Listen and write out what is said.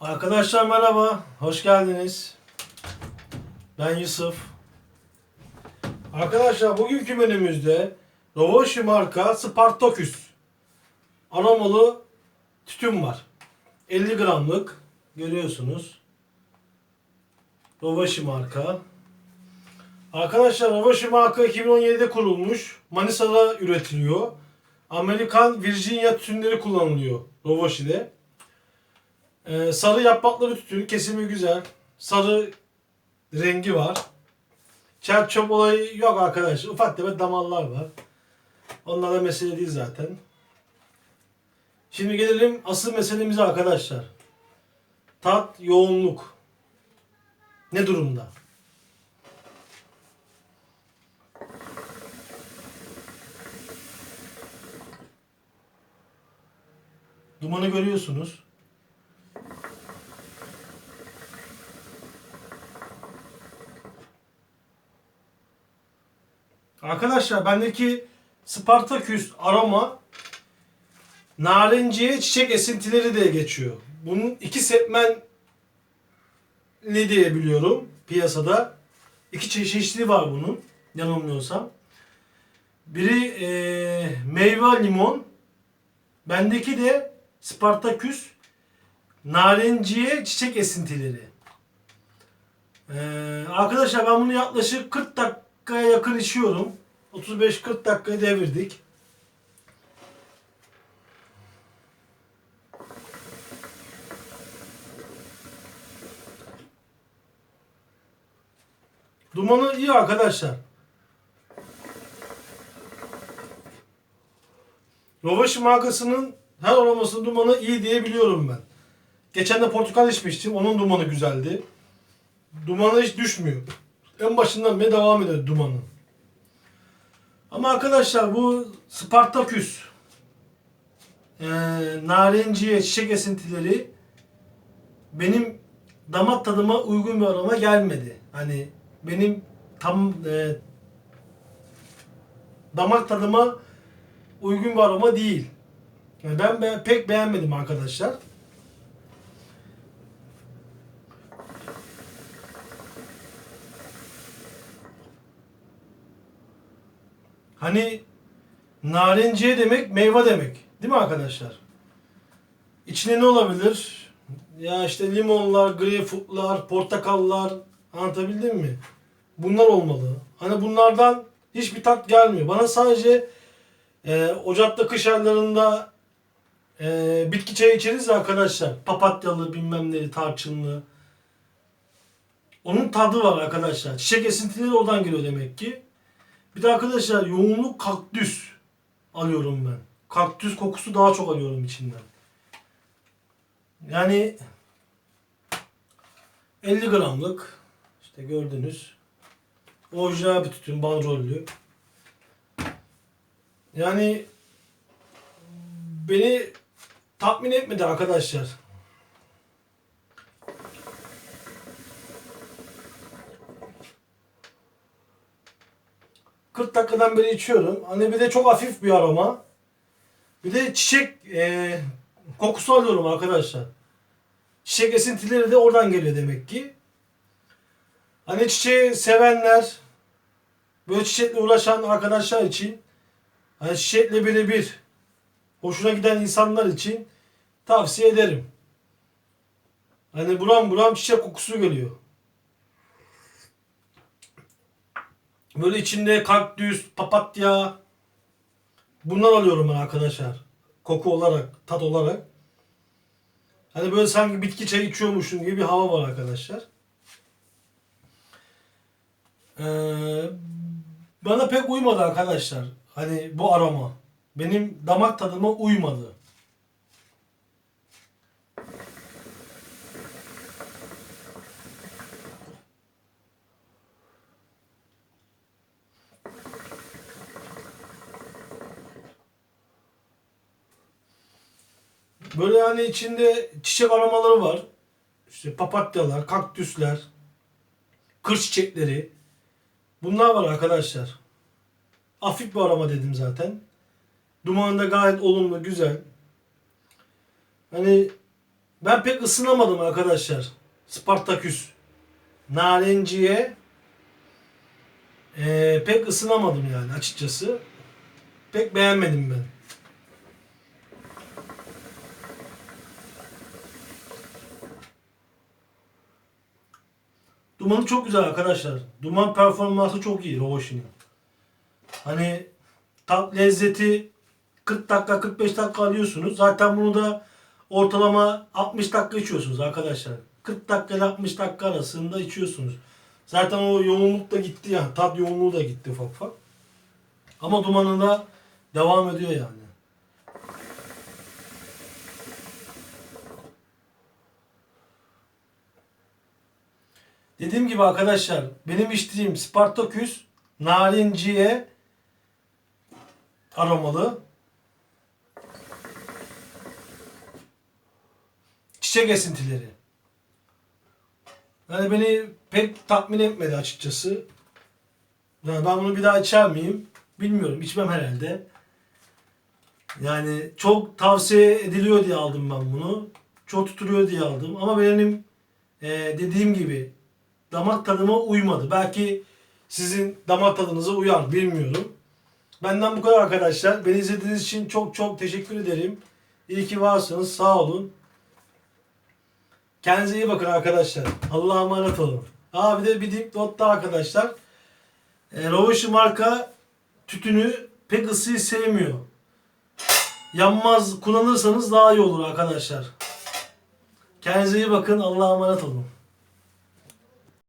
Arkadaşlar merhaba, hoş geldiniz. Ben Yusuf. Arkadaşlar bugünkü menümüzde Rovoshi marka Spartaküs aromalı tütün var. 50 gramlık görüyorsunuz. Rovoshi marka. Arkadaşlar Rovoshi marka 2017'de kurulmuş. Manisa'da üretiliyor. Amerikan Virginia tütünleri kullanılıyor Rovoshi'de. Ee, sarı bir tütün. Kesimi güzel. Sarı rengi var. Çer çöp olayı yok arkadaşlar. Ufak tefek damarlar var. Onlar da mesele değil zaten. Şimdi gelelim asıl meselemize arkadaşlar. Tat, yoğunluk. Ne durumda? Dumanı görüyorsunuz. Arkadaşlar bendeki Spartaküs aroma narenciye çiçek esintileri diye geçiyor. Bunun iki segmentli diye biliyorum piyasada. İki çeşitli var bunun yanılmıyorsam. Biri eee, meyve limon. Bendeki de Spartaküs narenciye çiçek esintileri. Ee, arkadaşlar ben bunu yaklaşık 40 dakikaya yakın içiyorum. 35-40 dakikayı devirdik. Dumanı iyi arkadaşlar. Rovaşı markasının her aromasının dumanı iyi diye biliyorum ben. Geçen de portakal içmiştim. Onun dumanı güzeldi. Dumanı hiç düşmüyor. En başından beri devam ediyor dumanı. Ama arkadaşlar bu Spartaküs eee narenciye çiçek esintileri benim damak tadıma uygun bir aroma gelmedi. Hani benim tam eee, damak tadıma uygun bir aroma değil. Yani ben be- pek beğenmedim arkadaşlar. Hani narenciye demek meyve demek. Değil mi arkadaşlar? İçine ne olabilir? Ya işte limonlar, greyfurtlar, portakallar anlatabildim mi? Bunlar olmalı. Hani bunlardan hiçbir tat gelmiyor. Bana sadece e, Ocak'ta kış aylarında e, bitki çayı içeriz ya arkadaşlar. Papatyalı bilmem neli tarçınlı. Onun tadı var arkadaşlar. Çiçek esintileri oradan geliyor demek ki. Bir de arkadaşlar yoğunluk kaktüs alıyorum ben. Kaktüs kokusu daha çok alıyorum içinden. Yani 50 gramlık işte gördünüz. Orijinal bir tütün bandrollü. Yani beni tatmin etmedi arkadaşlar. ...40 dakikadan beri içiyorum. Hani bir de çok hafif bir aroma. Bir de çiçek e, kokusu alıyorum arkadaşlar. Çiçek esintileri de oradan geliyor demek ki. Hani çiçeği sevenler, böyle çiçekle uğraşan arkadaşlar için, hani çiçekle birebir hoşuna giden insanlar için tavsiye ederim. Hani buram buram çiçek kokusu geliyor. Böyle içinde kaktüs, papatya bunlar alıyorum ben arkadaşlar. Koku olarak, tat olarak. Hani böyle sanki bitki çayı içiyormuşum gibi bir hava var arkadaşlar. Ee, bana pek uymadı arkadaşlar. Hani bu aroma. Benim damak tadıma uymadı. Böyle hani içinde çiçek aromaları var. İşte papatyalar, kaktüsler, kır çiçekleri. Bunlar var arkadaşlar. Hafif bir aroma dedim zaten. Dumanı da gayet olumlu, güzel. Hani Ben pek ısınamadım arkadaşlar. Spartaküs. Narinciye ee, pek ısınamadım yani açıkçası. Pek beğenmedim ben. Dumanı çok güzel arkadaşlar. Duman performansı çok iyi Rovoş'un. Hani tat lezzeti 40 dakika 45 dakika alıyorsunuz. Zaten bunu da ortalama 60 dakika içiyorsunuz arkadaşlar. 40 dakika ile 60 dakika arasında içiyorsunuz. Zaten o yoğunluk da gitti yani. Tat yoğunluğu da gitti ufak ufak. Ama dumanında devam ediyor yani. Dediğim gibi arkadaşlar benim içtiğim Spartaküs narinciye aromalı. Çiçek esintileri. Yani beni pek tatmin etmedi açıkçası. Yani ben bunu bir daha içer miyim? Bilmiyorum. içmem herhalde. Yani çok tavsiye ediliyor diye aldım ben bunu. Çok tutuluyor diye aldım. Ama benim e, dediğim gibi damak tadıma uymadı. Belki sizin damak tadınıza uyar. Bilmiyorum. Benden bu kadar arkadaşlar. Beni izlediğiniz için çok çok teşekkür ederim. İyi ki varsınız. Sağ olun. Kendinize iyi bakın arkadaşlar. Allah'a emanet olun. Aa bir de bir dipnot daha arkadaşlar. E, Rovaşı marka tütünü pek ısıyı sevmiyor. Yanmaz kullanırsanız daha iyi olur arkadaşlar. Kendinize iyi bakın. Allah'a emanet olun.